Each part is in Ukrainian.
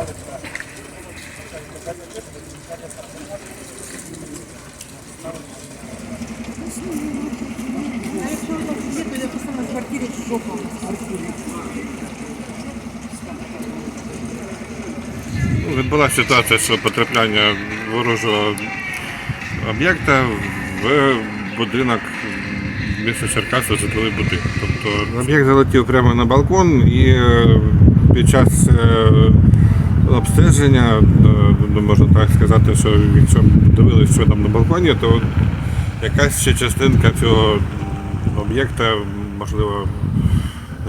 Ну, Відбулася ситуація, що потрапляння ворожого об'єкта в будинок міста Черкаси житловий будинок. Тобто об'єкт залетів прямо на балкон і е, під час е, обстеження, е, ну, можна так сказати, що якщо дивилися, що там на балконі, то якась ще частинка цього об'єкта, можливо,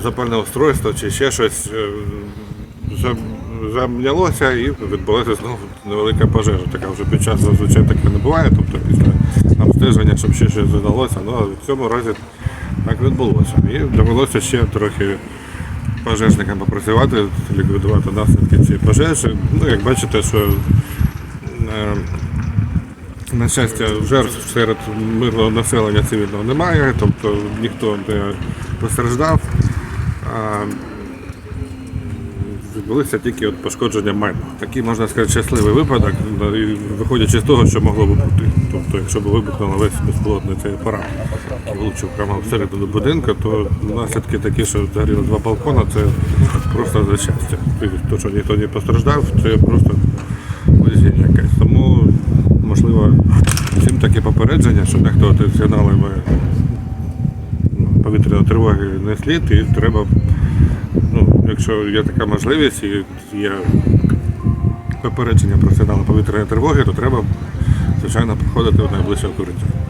запальне устройство чи ще щось е, замнялося і відбулася знову невелика пожежа. Така вже під час зазвичай таке не буває, тобто після обстеження, щоб ще щось задалося, ну а в цьому разі так відбулося. І довелося ще трохи пожежникам попрацювати, ліквідувати наслідки цієї пожежі. Ну, як бачите, що е, на щастя, жертв серед мирного населення цивільного немає, тобто ніхто не постраждав. Відбулися тільки от пошкодження майна. Такий, можна сказати, щасливий випадок, ну, виходячи з того, що могло би бути. Тобто, якщо б вибухнуло весь безпілотний цей апарат, влучив прямо всередину будинку, то наслідки такі, що згоріло два балкона, це просто за щастя. То, що ніхто не постраждав, це просто везіння якесь. Тому, можливо, всім таке попередження, що дехто сигналами ну, повітряної тривоги не слід, і треба, якщо є така можливість і є попередження про сигнали повітряної тривоги, то треба, звичайно, проходити в найближче укриття.